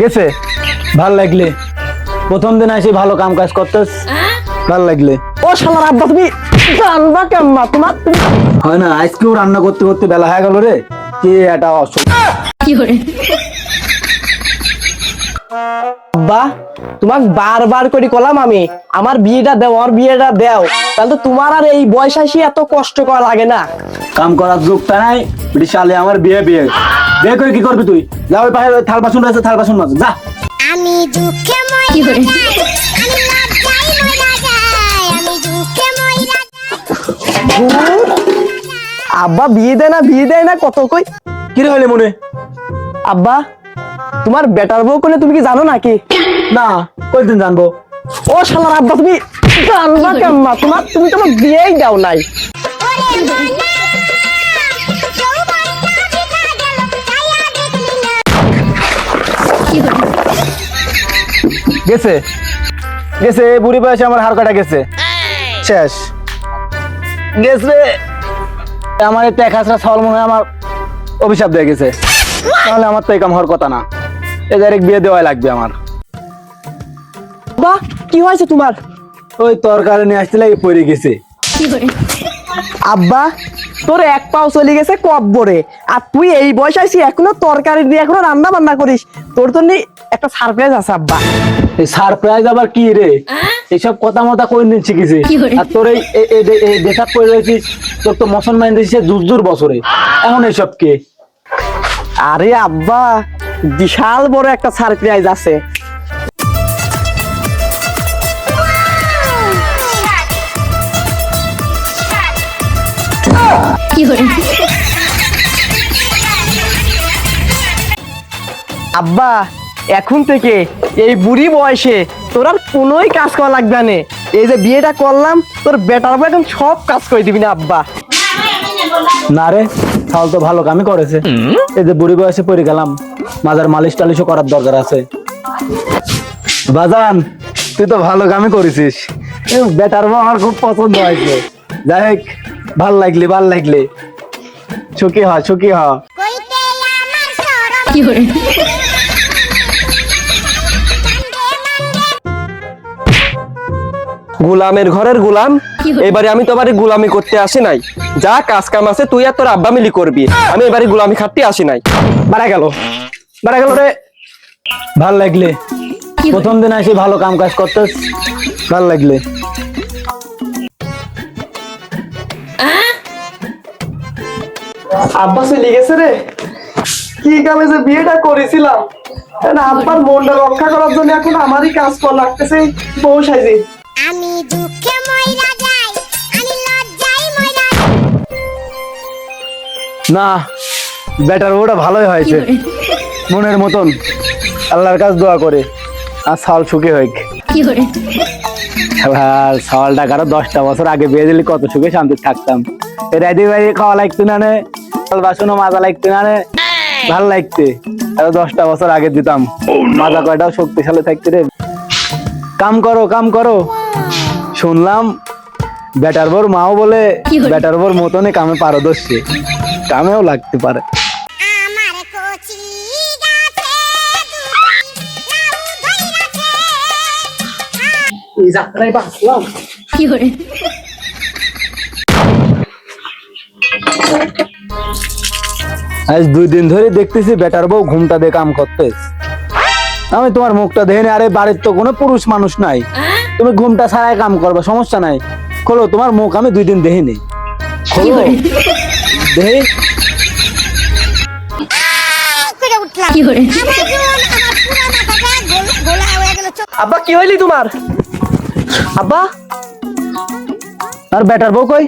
গেছে। ভালো লাগলে। প্রথম দিন আসি ভালো কাম কাজ করতেস ভালো লাগলে। ও শালার আব্বা তুমি জানবা কেমন? তোমার হয় না আজকেও রান্না করতে করতে বেলা হয়ে গেল রে। কি একটা অসুখ। আব্বা তোমাক বারবার করে কলাম আমি। আমার বিয়েটা দাও আমার বিয়েটা দাও। তাহলে তো তোমার আর এই বয়স আসি এত কষ্ট করা লাগে না। কাম করার যোগটা নাই। বিশালে আমার বিয়ে বিয়ে। বিয়ে করে কি করবি তুই? যা ওই পাশে থাল বাসন রয়েছে থাল বাসন মাছ যা। আমি দুঃখে মইরা যাই আমি লজ্জায় মইরা যাই আমি দুঃখে মইরা যাই। আব্বা বিয়ে দেয় না বিয়ে দেয় না কত কই? কি রে হইলে মনে? আব্বা তোমার বেটার বউ কোনে তুমি কি জানো নাকি না কয়দিন জানব? ও শালার আব্বা তুমি জানবা কেমন? তোমার তুমি তোমার বিয়েই দাও নাই। গেছে? গেছে বুড়ি বয়সে আমার হার কাটা গেছে। শেষ। গেছে। আমার এই পেখাসরা ছল মনে হয় আমার অভিশাপ দিয়ে গেছে। তাহলে আমার তো এই কাম হওয়ার কথা না। এদের বিয়ে দেওয়াই লাগবে আমার। বাহ কি হয়েছে তোমার? ওই তরকারি নিয়ে আসতে লাগে পড়ে গেছে। আব্বা তোর এক পাও চলে গেছে কব্বরে আর তুই এই বয়স আইসি এখনও তরকারি দিয়ে এখনও রান্না বান্না করিস। তোর তো একটা সারপ্রাইজ আছে আব্বা। এই সারপ্রাইজ আবার কি রে? এইসব কথা মতা কই দিন শিখেছি আর তোর এই দেখাত করে রয়েছিস? তোর তো মুসলমান দিয়েছে দূর দূর বছরে। এখন এইসব কে? আরে আব্বা বিশাল বড় একটা সারপ্রাইজ আছে। আব্বা এখন থেকে এই বুড়ি বয়সে তোর আর কোনোই কাজ করা লাগবে না। এই যে বিয়েটা করলাম তোর বেটার বউ এখন সব কাজ করে দিবি না আব্বা। না রে তাহলে তো ভালো কামই করেছে। এই যে বুড়ি বয়সে পড়ে গেলাম মাজার মালিশ টালিশও করার দরকার আছে। বাজান তুই তো ভালো কামই করেছিস। বেটার বউ আমার খুব পছন্দ হয়েছে। যাই হোক ভালো লাগলে ভালো লাগলে। সুখী হ সুখী হ। কইতে আমার গুলামের ঘরের গুলাম? এবারে আমি তোমার গুলামি করতে আসি নাই। যা কাজ কাম আছে তুই আর তোর আব্বা মিলি করবি। আমি এবারে গুলামি খাটতে আসি নাই। বাড়া গেল। বাড়া গেল রে। ভালো লাগলে। প্রথম দিন আসি ভালো কাম কাজ করতেস। ভালো লাগলে। আব্বা চলে গেছে রে কি কামে যে বিয়েটা করেছিলাম। আব্বার মনটা রক্ষা করার জন্য এখন আমারই কাজ করা লাগতেছে বউ সাইজে। আমি দুঃখে মইরা যাই আমি লজ্জায় মইরা না বেটার ওটা ভালোই হয়েছে মনের মতন। আল্লাহর কাছে দোয়া করে আর সাল সুখে হইক আর সওয়ালটা কারও দশটা বছর আগে বিয়ে দিলে কত সুখে শান্তি থাকতাম। রাইতে বাইরে খাওয়া লাগতো না। বাসনও মাজা লাগতে না ভালো লাগতে। আরও দশটা বছর আগে দিতাম। মাজা কয়টাও শক্তিশালী থাকতে রে। কাম করো কাম করো। শুনলাম বেটার বোর মাও বলে বেটার বোর মতনই কামে পারদর্শী। কামেও লাগতে পারে। আমার কচি গাছে দুটি আজ দুই দিন ধরে দেখতেছি বেটার বউ ঘুমটা দিয়ে কাম করতে। আমি তোমার মুখটা দেখে আরে বাড়ির তো কোনো পুরুষ মানুষ নাই। তুমি ঘুমটা ছাড়াই কাম করবে সমস্যা নাই। খোলো তোমার মুখ আমি দুই দিন দেখিনি খোলো। দেহি হয়ে আব্বা কি হইলি তোমার? আব্বা? আর বেটার বউ কই?